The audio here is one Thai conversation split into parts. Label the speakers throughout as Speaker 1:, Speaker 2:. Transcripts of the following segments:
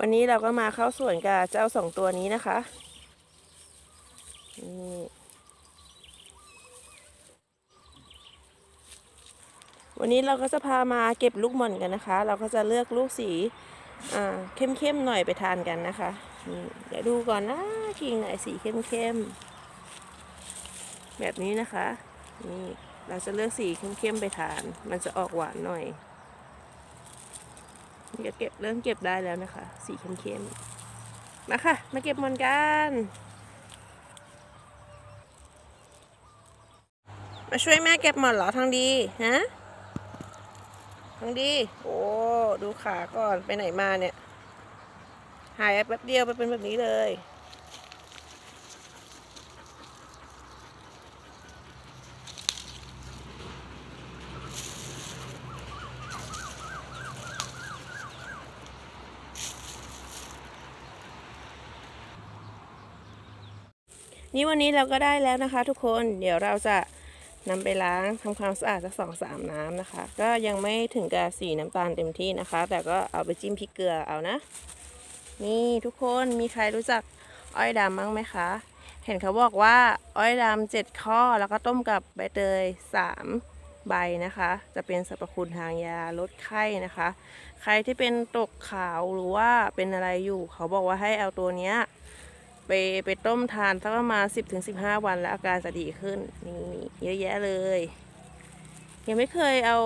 Speaker 1: วันนี้เราก็มาเข้าสวนกับเจ้าสองตัวนี้นะคะนี่วันนี้เราก็จะพามาเก็บลูกหม่อนกันนะคะ เราก็จะเลือกลูกสีอ่าเข้มๆหน่อยไปทานกันนะคะนี่เดี๋ยวดูก่อนนะกิ่งไหนสีเข้มๆแบบนี้นะคะนี่เราจะเลือกสีเข้มๆไปทาน มันจะออกหวานหน่อย ก็เก็บเริ่มเก็บได้แล้วนะคะ สีเข้มๆ มาค่ะ มาเก็บหมอนกัน มาช่วยแม่เก็บหมอนเหรอทางดีฮะทางดี โอ้ดูขาก่อนไปไหนมาเนี่ย หายแป๊บเดียวไปเป็นแบบนี้เลย นี่วันนี้เราก็ได้แล้วนะคะ ทุกคน เดี๋ยวเราจะนำไปล้างทำความสะอาดสักสองสามน้ำนะคะ ก็ยังไม่ถึงกับสีน้ำตาลเต็มที่นะคะ แต่ก็เอาไปจิ้มพริกเกลือเอานะ นี่ทุกคนมีใครรู้จักอ้อยดำบ้างไหมคะ เห็นเขาบอกว่าอ้อยดำเจ็ดข้อแล้วก็ต้มกับใบเตยสามใบนะคะ จะเป็นสรรพคุณทางยาลดไข้นะคะ ใครที่เป็นตกขาวหรือว่าเป็นอะไรอยู่ เขาบอกว่าให้เอาตัวเนี้ย ไปไปต้มทานสักประมาณสิบถึงสิบห้าวันแล้วอาการจะดีขึ้นนี่เยอะแยะเลย ยังไม่เคยเอา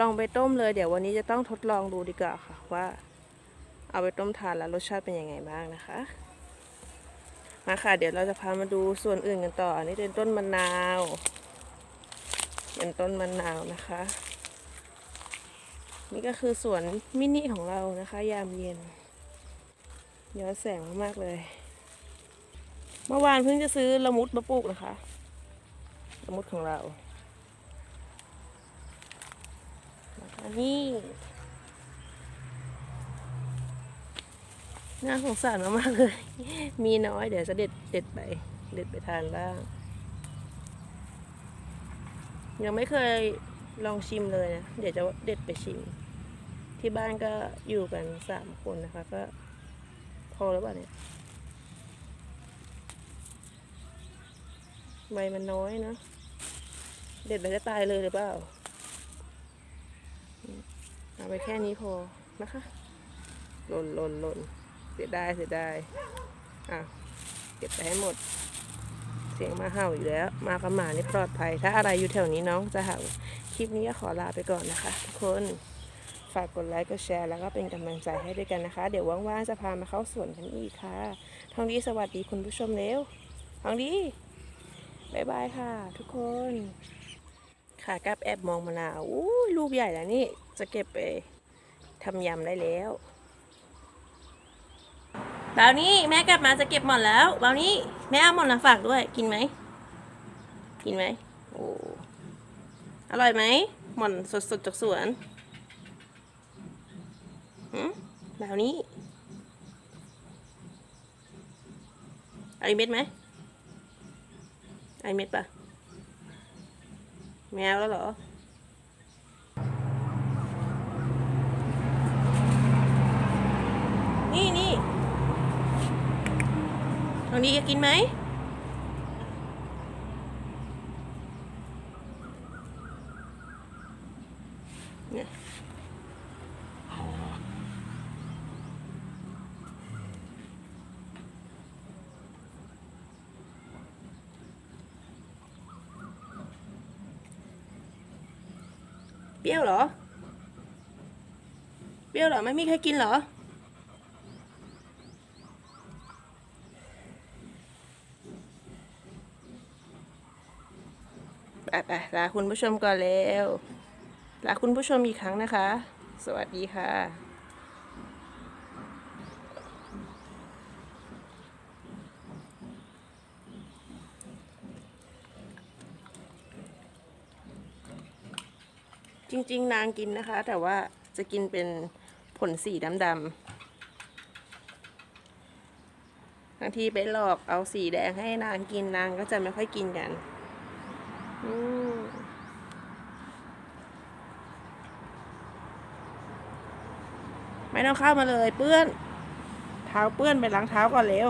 Speaker 1: ลองไปต้มเลย เดี๋ยววันนี้จะต้องทดลองดูดีกว่าค่ะว่า เอาไปต้มทานแล้วรสชาติเป็นยังไงบ้างนะคะมาค่ะ เดี๋ยวเราจะพามาดูส่วนอื่นกันต่อ อันนี้เป็นต้นมะนาว เป็นต้นมะนาวนะคะ นี่ก็คือสวนมินิของเรานะคะ ยามเย็น ย้อนแสงมากๆเลย เมื่อวานเพิ่งจะซื้อละมุดมาปลูกนะคะละมุดของเราอันนี้น่าสงสารมากๆเลย มีน้อยเดี๋ยวจะเด็ดเด็ดไป เด็ดไปทานบ้าง ยังไม่เคยลองชิมเลยนะ เดี๋ยวจะเด็ดไปชิม ที่บ้านก็อยู่กันสามคนนะคะ ก็พอแล้วป่ะเนี่ย ใบมันน้อยเนอะเด็ดไปจะตายเลยหรือเปล่าเอาไปแค่นี้พอนะคะหล่นหล่นหล่นเสียดายเสียดายอะเก็บไปให้หมด เสียงมาเห่าอยู่แล้ว มากับหมานี่ปลอดภัย ถ้าอะไรอยู่แถวนี้น้องจะเห่า คลิปนี้ก็ขอลาไปก่อนนะคะ ทุกคนฝากกดไลค์กดแชร์แล้วก็เป็นกำลังใจให้ด้วยกันนะคะ เดี๋ยวว่างๆจะพามาเข้าสวนกันอีกค่ะทองดีสวัสดีคุณผู้ชมเร็วทองดี บายบายค่ะ ทุกคน ค่ะกับแอบมองมะนาวอู้ลูกใหญ่แล้วนี่ จะเก็บไปทำยำได้แล้วบานี่แม่กลับมาจะเก็บหมอนแล้วบานี่แม่เอาหมอนมาฝากด้วย กินไหม กินไหมโอ้อร่อยไหมหมอนสดๆจากสวนหืมบานี่เอาอีเม็ดไหม ไอเม็ดปะแมวแล้วเหรอนี่นี่ตรงนี้จะกินไหมเนี่ยเป รี้ยวเหรอ เปรี้ยวเหรอ ไม่มีใครกินเหรอ ไปไปลาคุณผู้ชมก่อนแล้ว ลาคุณผู้ชมอีกครั้งนะคะ สวัสดีค่ะ จริง ๆ นางกินนะคะ แต่ว่าจะกินเป็นผลสีดำๆบางทีไปหลอกเอาสีแดงให้นางกินนางก็จะไม่ค่อยกินกันไม่ต้องเข้ามาเลยเปื้อน เท้าเปื้อนไปล้างเท้าก่อนเร็ว